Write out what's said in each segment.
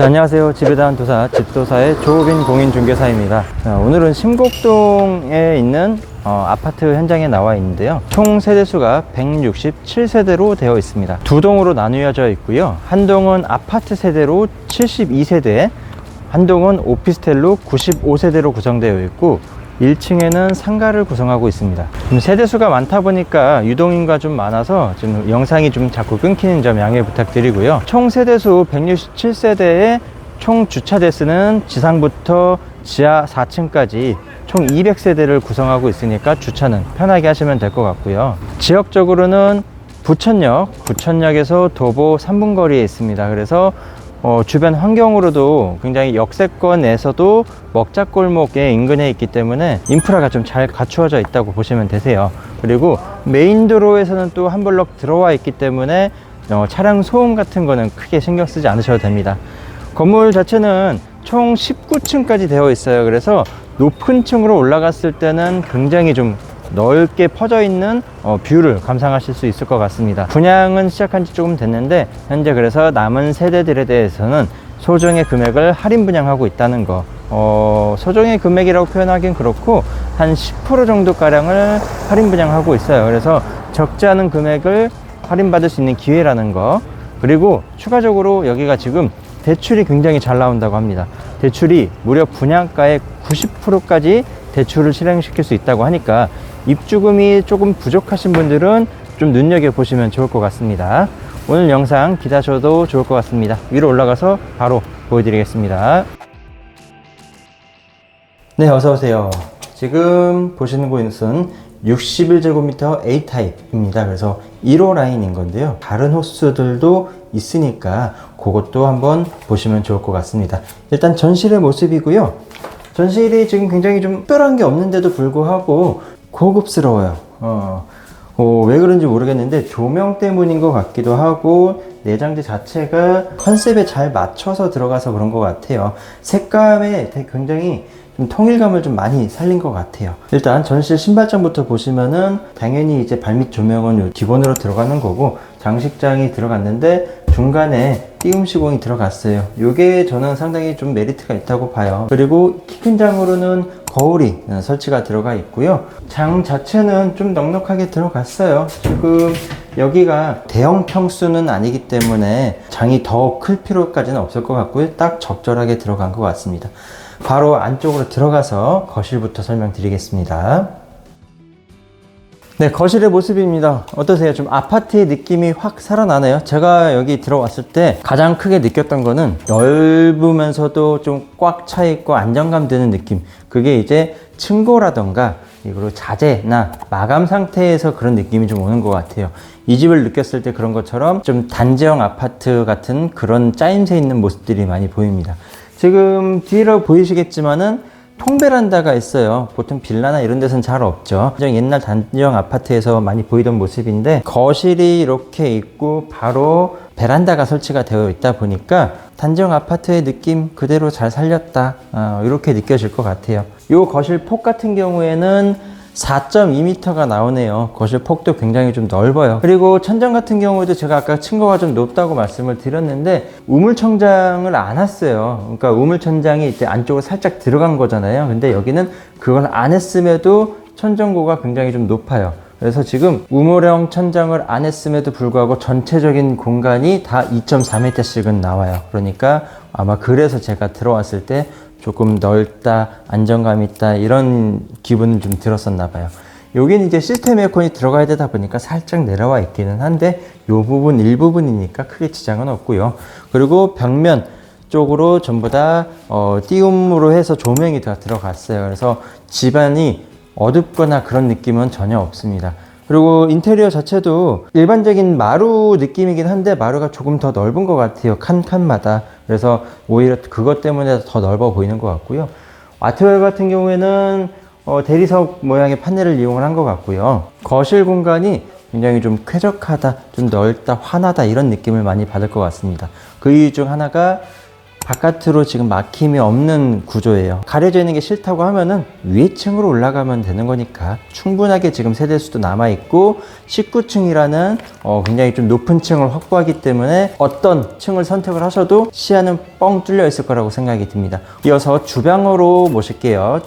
자, 안녕하세요. 집에 대한 도사, 집도사의 조우빈 공인중개사입니다. 자, 오늘은 심곡동에 있는 어, 아파트 현장에 나와 있는데요. 총 세대수가 167세대로 되어 있습니다. 두 동으로 나누어져 있고요. 한 동은 아파트 세대로 72세대, 한 동은 오피스텔로 95세대로 구성되어 있고 1층에는 상가를 구성하고 있습니다. 좀 세대수가 많다 보니까 유동인과 좀 많아서 지금 영상이 좀 자꾸 끊기는 점 양해 부탁드리고요. 총 세대수 167세대에 총 주차 대수는 지상부터 지하 4층까지 총 200세대를 구성하고 있으니까 주차는 편하게 하시면 될 것 같고요. 지역적으로는 부천역, 부천역에서 도보 3분 거리에 있습니다. 그래서 어, 주변 환경으로도 굉장히 역세권에서도 먹자골목에 인근에 있기 때문에 인프라가 좀 잘 갖추어져 있다고 보시면 되세요. 그리고 메인 도로에서는 또 한 블럭 들어와 있기 때문에 어, 차량 소음 같은 거는 크게 신경 쓰지 않으셔도 됩니다. 건물 자체는 총 19층까지 되어 있어요. 그래서 높은 층으로 올라갔을 때는 굉장히 좀 넓게 퍼져 있는 어, 뷰를 감상하실 수 있을 것 같습니다. 분양은 시작한 지 조금 됐는데 현재 그래서 남은 세대들에 대해서는 소정의 금액을 할인 분양하고 있다는 거. 어, 소정의 금액이라고 표현하긴 그렇고 한 10% 정도 가량을 할인 분양하고 있어요. 그래서 적지 않은 금액을 할인받을 수 있는 기회라는 거. 그리고 추가적으로 여기가 지금 대출이 굉장히 잘 나온다고 합니다. 대출이 무려 분양가의 90%까지 대출을 실행시킬 수 있다고 하니까 입주금이 조금 부족하신 분들은 좀 눈여겨보시면 좋을 것 같습니다. 오늘 영상 기다셔도 좋을 것 같습니다. 위로 올라가서 바로 보여드리겠습니다. 네, 어서오세요. 지금 보시는 곳은 61제곱미터 A타입입니다. 그래서 1호 라인인 건데요. 다른 호수들도 있으니까 그것도 한번 보시면 좋을 것 같습니다. 일단 전실의 모습이고요. 전실이 지금 굉장히 좀 특별한 게 없는데도 불구하고 고급스러워요. 어, 어, 왜 그런지 모르겠는데 조명 때문인 것 같기도 하고 내장재 자체가 컨셉에 잘 맞춰서 들어가서 그런 것 같아요. 색감에 굉장히 좀 통일감을 좀 많이 살린 것 같아요. 일단 전실 신발장부터 보시면은 당연히 이제 발밑 조명은 요 기본으로 들어가는 거고 장식장이 들어갔는데 중간에 띄움 시공이 들어갔어요. 요게 저는 상당히 좀 메리트가 있다고 봐요. 그리고 키 큰 장으로는 거울이 어, 설치가 들어가 있고요. 장 자체는 좀 넉넉하게 들어갔어요. 지금 여기가 대형 평수는 아니기 때문에 장이 더 클 필요까지는 없을 것 같고요. 딱 적절하게 들어간 것 같습니다. 바로 안쪽으로 들어가서 거실부터 설명드리겠습니다. 네, 거실의 모습입니다. 어떠세요? 좀 아파트의 느낌이 확 살아나네요. 제가 여기 들어왔을 때 가장 크게 느꼈던 거는 넓으면서도 좀 꽉 차 있고 안정감 드는 느낌. 그게 이제 층고라던가 그리고 자재나 마감 상태에서 그런 느낌이 좀 오는 것 같아요. 이 집을 느꼈을 때 그런 것처럼 좀 단지형 아파트 같은 그런 짜임새 있는 모습들이 많이 보입니다. 지금 뒤로 보이시겠지만은 통베란다가 있어요. 보통 빌라나 이런 데서는 잘 없죠. 그냥 옛날 단지형 아파트에서 많이 보이던 모습인데 거실이 이렇게 있고 바로 베란다가 설치가 되어 있다 보니까 단지형 아파트의 느낌 그대로 잘 살렸다. 어, 이렇게 느껴질 것 같아요. 이 거실 폭 같은 경우에는 4.2m가 나오네요. 거실 폭도 굉장히 좀 넓어요. 그리고 천장 같은 경우에도 제가 아까 층고가 좀 높다고 말씀을 드렸는데 우물천장을 안 했어요. 그러니까 우물천장이 이제 안쪽으로 살짝 들어간 거잖아요. 근데 여기는 그걸 안 했음에도 천정고가 굉장히 좀 높아요. 그래서 지금 우물형 천장을 안 했음에도 불구하고 전체적인 공간이 다 2.4m씩은 나와요. 그러니까 아마 그래서 제가 들어왔을 때 조금 넓다, 안정감 있다, 이런 기분은 좀 들었었나 봐요. 여기는 이제 시스템 에어컨이 들어가야 되다 보니까 살짝 내려와 있기는 한데, 요 부분 일부분이니까 크게 지장은 없고요. 그리고 벽면 쪽으로 전부 다, 어, 띄움으로 해서 조명이 다 들어갔어요. 그래서 집안이 어둡거나 그런 느낌은 전혀 없습니다. 그리고 인테리어 자체도 일반적인 마루 느낌이긴 한데 마루가 조금 더 넓은 것 같아요. 칸 칸마다. 그래서 오히려 그것 때문에 더 넓어 보이는 것 같고요. 와트웰 같은 경우에는 어, 대리석 모양의 판넬을 이용을 한 것 같고요. 거실 공간이 굉장히 좀 쾌적하다, 좀 넓다, 환하다 이런 느낌을 많이 받을 것 같습니다. 그 이유 중 하나가 바깥으로 지금 막힘이 없는 구조예요. 가려져 있는 게 싫다고 하면은 위에 층으로 올라가면 되는 거니까 충분하게 지금 세대수도 남아있고 19층이라는 어, 굉장히 좀 높은 층을 확보하기 때문에 어떤 층을 선택을 하셔도 시야는 뻥 뚫려 있을 거라고 생각이 듭니다. 이어서 주방으로 모실게요.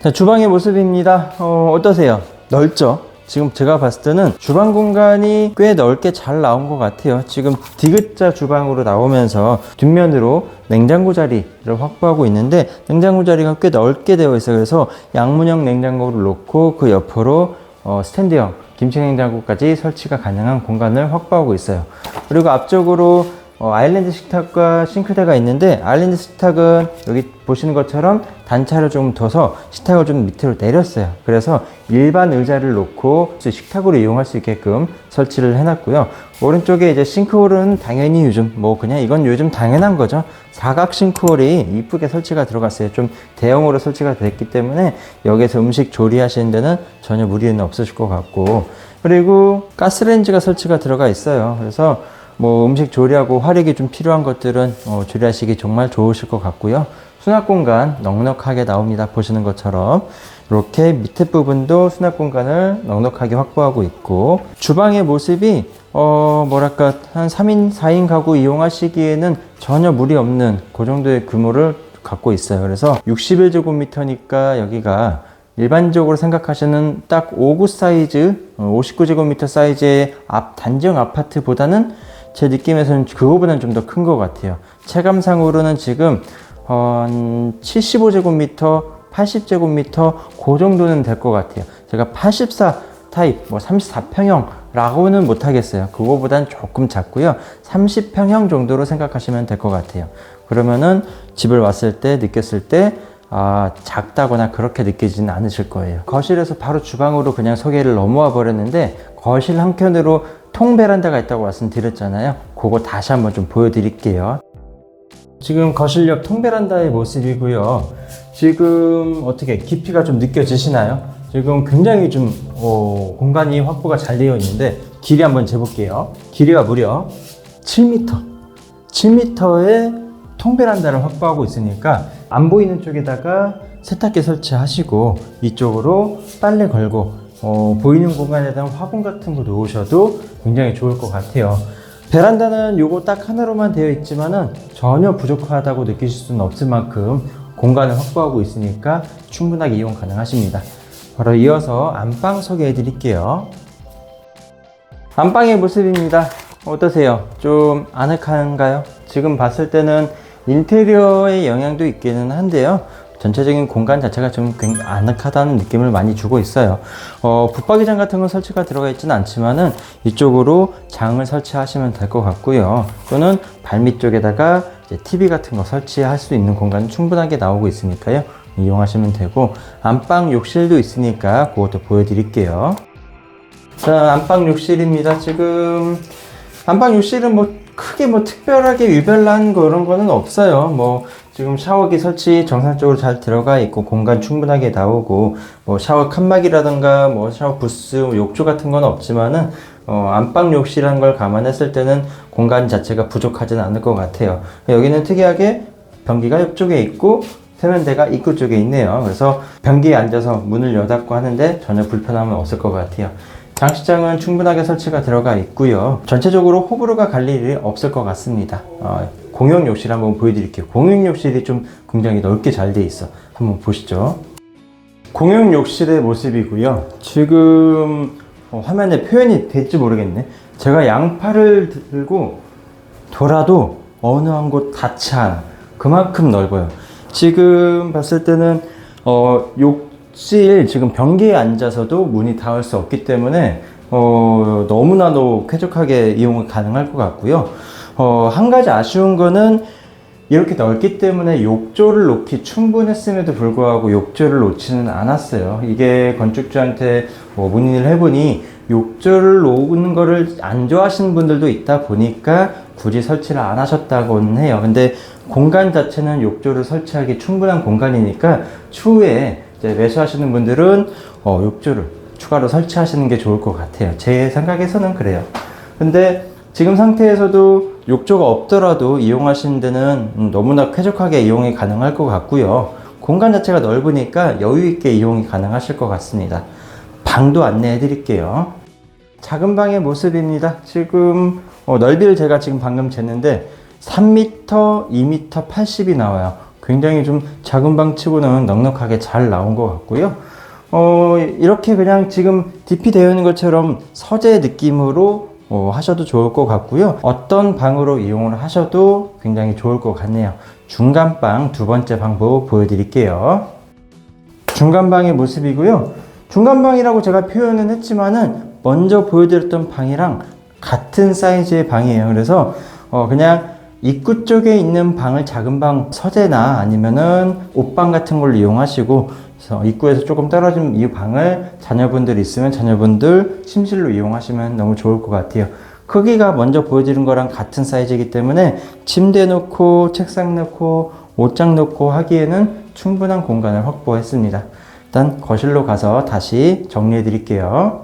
자, 주방의 모습입니다. 어, 어떠세요? 넓죠? 지금 제가 봤을 때는 주방 공간이 꽤 넓게 잘 나온 것 같아요. 지금 디귿자 주방으로 나오면서 뒷면으로 냉장고 자리를 확보하고 있는데 냉장고 자리가 꽤 넓게 되어 있어요. 그래서 양문형 냉장고를 놓고 그 옆으로 어, 스탠드형 김치 냉장고까지 설치가 가능한 공간을 확보하고 있어요. 그리고 앞쪽으로 어, 아일랜드 식탁과 싱크대가 있는데 아일랜드 식탁은 여기 보시는 것처럼 단차를 좀 둬서 식탁을 좀 밑으로 내렸어요. 그래서 일반 의자를 놓고 식탁으로 이용할 수 있게끔 설치를 해놨고요. 오른쪽에 이제 싱크홀은 당연히 요즘 뭐 그냥 이건 요즘 당연한 거죠. 사각 싱크홀이 이쁘게 설치가 들어갔어요. 좀 대형으로 설치가 됐기 때문에 여기서 음식 조리하시는 데는 전혀 무리는 없으실 것 같고 그리고 가스레인지가 설치가 들어가 있어요. 그래서 뭐 음식 조리하고 화력이 좀 필요한 것들은 어, 조리하시기 정말 좋으실 것 같고요. 수납 공간 넉넉하게 나옵니다. 보시는 것처럼 이렇게 밑에 부분도 수납 공간을 넉넉하게 확보하고 있고 주방의 모습이 어 뭐랄까 한 3인 4인 가구 이용하시기에는 전혀 무리 없는 그 정도의 규모를 갖고 있어요. 그래서 61제곱미터니까 여기가 일반적으로 생각하시는 딱 5구 사이즈, 59제곱미터 사이즈의 앞 단지형 아파트보다는 제 느낌에서는 그거보다는 좀 더 큰 것 같아요. 체감상으로는 지금 한 75제곱미터, 80제곱미터 그 정도는 될 것 같아요. 제가 84 타입, 뭐 34평형라고는 못하겠어요. 그거보단 조금 작고요. 30평형 정도로 생각하시면 될 것 같아요. 그러면은 집을 왔을 때 느꼈을 때 아, 작다거나 그렇게 느끼지는 않으실 거예요. 거실에서 바로 주방으로 그냥 소개를 넘어와 버렸는데 거실 한켠으로 통 베란다가 있다고 말씀드렸잖아요. 그거 다시 한번 좀 보여드릴게요. 지금 거실 옆 통베란다의 모습이고요. 지금 어떻게 깊이가 좀 느껴지시나요? 지금 굉장히 좀 어, 공간이 확보가 잘 되어 있는데 길이 한번 재볼게요. 길이가 무려 7m. 7m의 통베란다를 확보하고 있으니까 안 보이는 쪽에다가 세탁기 설치하시고 이쪽으로 빨래 걸고 어, 보이는 공간에다 화분 같은 거 놓으셔도 굉장히 좋을 것 같아요. 베란다는 요거 딱 하나로만 되어 있지만은 전혀 부족하다고 느끼실 수는 없을 만큼 공간을 확보하고 있으니까 충분하게 이용 가능하십니다. 바로 이어서 안방 소개해 드릴게요. 안방의 모습입니다. 어떠세요? 좀 아늑한가요? 지금 봤을 때는 인테리어의 영향도 있기는 한데요. 전체적인 공간 자체가 좀 아늑하다는 느낌을 많이 주고 있어요. 어, 붙박이장 같은 건 설치가 들어가 있지는 않지만은 이쪽으로 장을 설치하시면 될 것 같고요. 또는 발밑 쪽에다가 TV 같은 거 설치할 수 있는 공간은 충분하게 나오고 있으니까요. 이용하시면 되고 안방 욕실도 있으니까 그것도 보여드릴게요. 자, 안방 욕실입니다. 지금 안방 욕실은 뭐 크게 뭐 특별하게 유별난 그런 거는 없어요. 뭐 지금 샤워기 설치 정상적으로 잘 들어가 있고 공간 충분하게 나오고 뭐 샤워 칸막이라든가 뭐 샤워 부스, 욕조 같은 건 없지만은 어, 안방 욕실이라는 걸 감안했을 때는 공간 자체가 부족하지는 않을 것 같아요. 여기는 특이하게 변기가 옆쪽에 있고 세면대가 입구 쪽에 있네요. 그래서 변기에 앉아서 문을 여닫고 하는데 전혀 불편함은 없을 것 같아요. 장식장은 충분하게 설치가 들어가 있고요. 전체적으로 호불호가 갈릴 일이 없을 것 같습니다. 어, 공용 욕실 한번 보여드릴게요. 공용 욕실이 좀 굉장히 넓게 잘 돼 있어. 한번 보시죠. 공용 욕실의 모습이고요. 지금 어, 화면에 표현이 될지 모르겠네. 제가 양팔을 들고 돌아도 어느 한 곳 닿지 않아. 그만큼 넓어요. 지금 봤을 때는 어, 욕 실 지금 변기에 앉아서도 문이 닿을 수 없기 때문에 어, 너무나도 쾌적하게 이용 가능할 것 같고요. 어, 한 가지 아쉬운 거는 이렇게 넓기 때문에 욕조를 놓기 충분했음에도 불구하고 욕조를 놓지는 않았어요. 이게 건축주한테 뭐 문의를 해보니 욕조를 놓는 거를 안 좋아하시는 분들도 있다 보니까 굳이 설치를 안 하셨다고는 해요. 근데 공간 자체는 욕조를 설치하기 충분한 공간이니까 추후에 매수하시는 분들은 어, 욕조를 추가로 설치하시는 게 좋을 것 같아요. 제 생각에서는 그래요. 근데 지금 상태에서도 욕조가 없더라도 이용하시는 데는 음, 너무나 쾌적하게 이용이 가능할 것 같고요. 공간 자체가 넓으니까 여유 있게 이용이 가능하실 것 같습니다. 방도 안내해 드릴게요. 작은 방의 모습입니다. 지금 어, 넓이를 제가 지금 방금 쟀는데 3m, 2m 80이 나와요. 굉장히 좀 작은 방 치고는 넉넉하게 잘 나온 것 같고요. 어, 이렇게 그냥 지금 DP 되어 있는 것처럼 서재 느낌으로 어, 하셔도 좋을 것 같고요. 어떤 방으로 이용을 하셔도 굉장히 좋을 것 같네요. 중간 방 두 번째 방법 보여드릴게요. 중간 방의 모습이고요. 중간 방이라고 제가 표현은 했지만은 먼저 보여드렸던 방이랑 같은 사이즈의 방이에요. 그래서 어 그냥 입구 쪽에 있는 방을 작은 방 서재나 아니면은 옷방 같은 걸로 이용하시고 입구에서 조금 떨어진 이 방을 자녀분들 있으면 자녀분들 침실로 이용하시면 너무 좋을 것 같아요. 크기가 먼저 보여드린 거랑 같은 사이즈이기 때문에 침대 놓고 책상 놓고 옷장 놓고 하기에는 충분한 공간을 확보했습니다. 일단 거실로 가서 다시 정리해 드릴게요.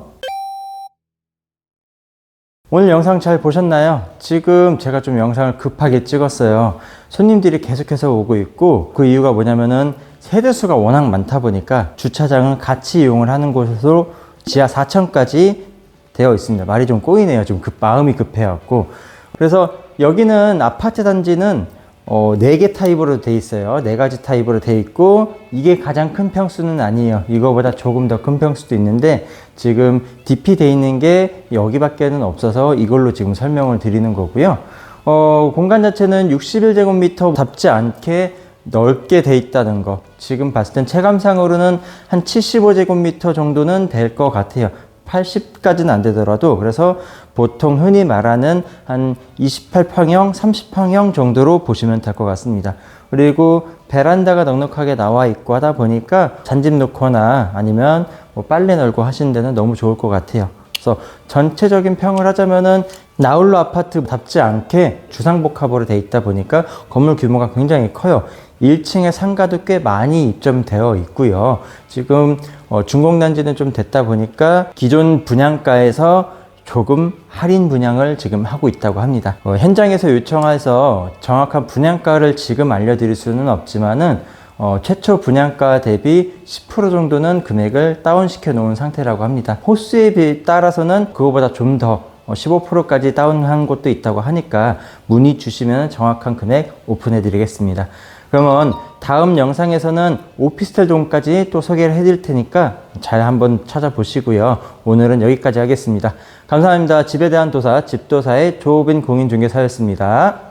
오늘 영상 잘 보셨나요? 지금 제가 좀 영상을 급하게 찍었어요. 손님들이 계속해서 오고 있고 그 이유가 뭐냐면은 세대수가 워낙 많다 보니까 주차장을 같이 이용을 하는 곳으로 지하 4층까지 되어 있습니다. 말이 좀 꼬이네요. 좀 급, 마음이 급해갖고. 그래서 여기는 아파트 단지는 어, 4개 타입으로 돼 있어요. 4가지 타입으로 돼 있고, 이게 가장 큰 평수는 아니에요. 이거보다 조금 더 큰 평수도 있는데, 지금 DP 돼 있는 게 여기밖에는 없어서 이걸로 지금 설명을 드리는 거고요. 어, 공간 자체는 61제곱미터 답지 않게 넓게 돼 있다는 거. 지금 봤을 땐 체감상으로는 한 75제곱미터 정도는 될 것 같아요. 80까지는 안 되더라도 그래서 보통 흔히 말하는 한 28평형, 30평형 정도로 보시면 될 것 같습니다. 그리고 베란다가 넉넉하게 나와 있고 하다 보니까 잔집 놓거나 아니면 뭐 빨래 널고 하시는 데는 너무 좋을 것 같아요. 그래서 전체적인 평을 하자면은 나홀로 아파트답지 않게 주상복합으로 돼 있다 보니까 건물 규모가 굉장히 커요. 1층에 상가도 꽤 많이 입점되어 있고요. 지금 어, 준공단지는 좀 됐다 보니까 기존 분양가에서 조금 할인 분양을 지금 하고 있다고 합니다. 어, 현장에서 요청해서 정확한 분양가를 지금 알려드릴 수는 없지만은 어, 최초 분양가 대비 10% 정도는 금액을 다운시켜 놓은 상태라고 합니다. 호수에 비- 따라서는 그거보다 좀더 15%까지 다운한 곳도 있다고 하니까 문의 주시면 정확한 금액 오픈해 드리겠습니다. 그러면 다음 영상에서는 오피스텔 동까지 또 소개를 해 드릴 테니까 잘 한번 찾아보시고요. 오늘은 여기까지 하겠습니다. 감사합니다. 집에 대한 도사, 집도사의 조빈 공인중개사였습니다.